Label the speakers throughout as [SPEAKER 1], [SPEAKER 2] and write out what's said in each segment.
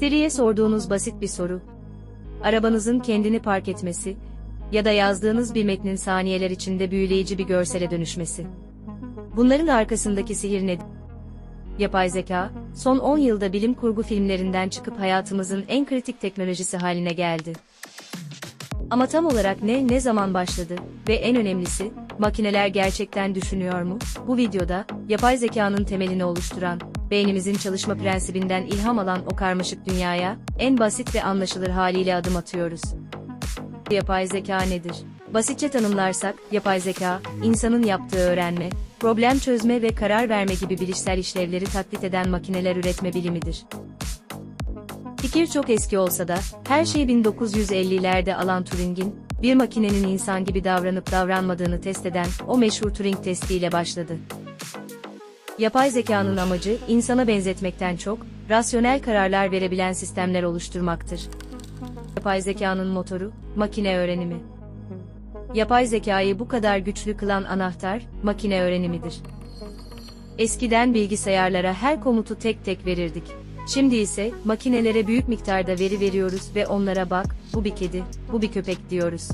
[SPEAKER 1] Siri'ye sorduğunuz basit bir soru. Arabanızın kendini park etmesi ya da yazdığınız bir metnin saniyeler içinde büyüleyici bir görsele dönüşmesi. Bunların arkasındaki sihir nedir? Yapay zeka, son 10 yılda bilim kurgu filmlerinden çıkıp hayatımızın en kritik teknolojisi haline geldi. Ama tam olarak ne, ne zaman başladı ve en önemlisi, makineler gerçekten düşünüyor mu? Bu videoda, yapay zekanın temelini oluşturan, beynimizin çalışma prensibinden ilham alan o karmaşık dünyaya, en basit ve anlaşılır haliyle adım atıyoruz. Yapay zeka nedir? Basitçe tanımlarsak, yapay zeka, insanın yaptığı öğrenme, problem çözme ve karar verme gibi bilişsel işlevleri taklit eden makineler üretme bilimidir. Fikir çok eski olsa da, her şey 1950'lerde Alan Turing'in, bir makinenin insan gibi davranıp davranmadığını test eden o meşhur Turing testiyle başladı. Yapay zekanın amacı, insana benzetmekten çok, rasyonel kararlar verebilen sistemler oluşturmaktır. Yapay zekanın motoru, makine öğrenimi. Yapay zekayı bu kadar güçlü kılan anahtar, makine öğrenimidir. Eskiden bilgisayarlara her komutu tek tek verirdik. Şimdi ise makinelere büyük miktarda veri veriyoruz ve onlara bak, bu bir kedi, bu bir köpek diyoruz.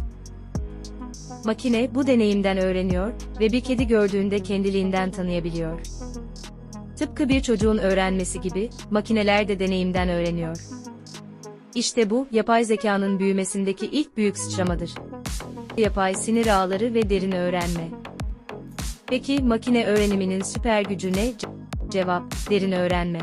[SPEAKER 1] Makine bu deneyimden öğreniyor ve bir kedi gördüğünde kendiliğinden tanıyabiliyor. Tıpkı bir çocuğun öğrenmesi gibi, makineler de deneyimden öğreniyor. İşte bu, yapay zekanın büyümesindeki ilk büyük sıçramadır. Yapay sinir ağları ve derin öğrenme. Peki makine öğreniminin süper gücü ne? Ce- Cevap, derin öğrenme.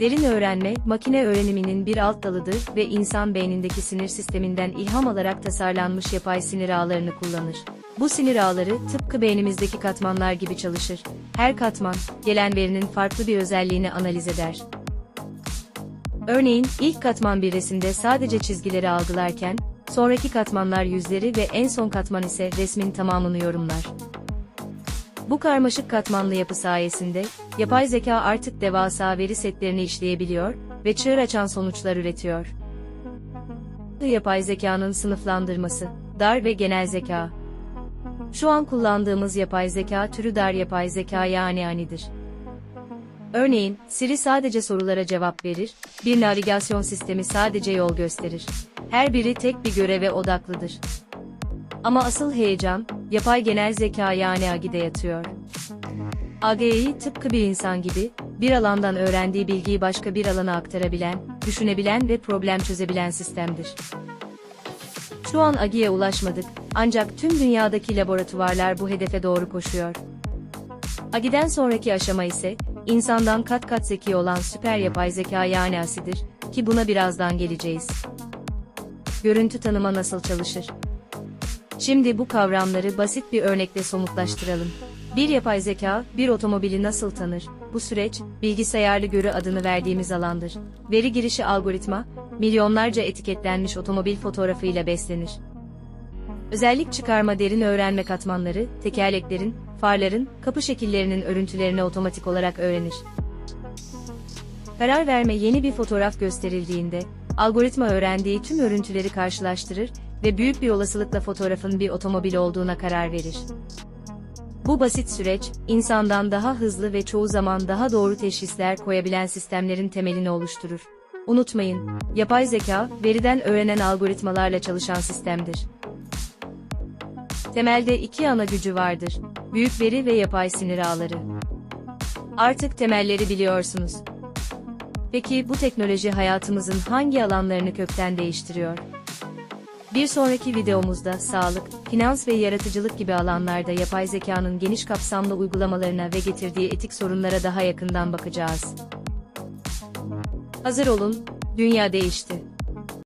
[SPEAKER 1] Derin öğrenme, makine öğreniminin bir alt dalıdır ve insan beynindeki sinir sisteminden ilham alarak tasarlanmış yapay sinir ağlarını kullanır. Bu sinir ağları tıpkı beynimizdeki katmanlar gibi çalışır. Her katman, gelen verinin farklı bir özelliğini analiz eder. Örneğin, ilk katman bir resimde sadece çizgileri algılarken, sonraki katmanlar yüzleri ve en son katman ise resmin tamamını yorumlar. Bu karmaşık katmanlı yapı sayesinde, yapay zeka artık devasa veri setlerini işleyebiliyor ve çığır açan sonuçlar üretiyor. Yapay zekanın sınıflandırması, dar ve genel zeka. Şu an kullandığımız yapay zeka türü dar yapay zeka yani anidir. Örneğin, Siri sadece sorulara cevap verir, bir navigasyon sistemi sadece yol gösterir. Her biri tek bir göreve odaklıdır. Ama asıl heyecan, yapay genel zeka yani AGI'de yatıyor. AGI tıpkı bir insan gibi, bir alandan öğrendiği bilgiyi başka bir alana aktarabilen, düşünebilen ve problem çözebilen sistemdir. Şu an AGI'ye ulaşmadık, ancak tüm dünyadaki laboratuvarlar bu hedefe doğru koşuyor. AGI'den sonraki aşama ise, insandan kat kat zeki olan süper yapay zeka yani ASI'dir, ki buna birazdan geleceğiz. Görüntü tanıma nasıl çalışır? Şimdi bu kavramları basit bir örnekle somutlaştıralım. Bir yapay zeka, bir otomobili nasıl tanır? Bu süreç, bilgisayarlı görü adını verdiğimiz alandır. Veri girişi algoritma, milyonlarca etiketlenmiş otomobil fotoğrafıyla beslenir. Özellik çıkarma derin öğrenme katmanları, tekerleklerin, farların, kapı şekillerinin örüntülerini otomatik olarak öğrenir. Karar verme yeni bir fotoğraf gösterildiğinde, algoritma öğrendiği tüm örüntüleri karşılaştırır ve büyük bir olasılıkla fotoğrafın bir otomobil olduğuna karar verir. Bu basit süreç, insandan daha hızlı ve çoğu zaman daha doğru teşhisler koyabilen sistemlerin temelini oluşturur. Unutmayın, yapay zeka, veriden öğrenen algoritmalarla çalışan sistemdir. Temelde iki ana gücü vardır. Büyük veri ve yapay sinir ağları. Artık temelleri biliyorsunuz. Peki bu teknoloji hayatımızın hangi alanlarını kökten değiştiriyor? Bir sonraki videomuzda sağlık, finans ve yaratıcılık gibi alanlarda yapay zekanın geniş kapsamlı uygulamalarına ve getirdiği etik sorunlara daha yakından bakacağız. Hazır olun, dünya değişti.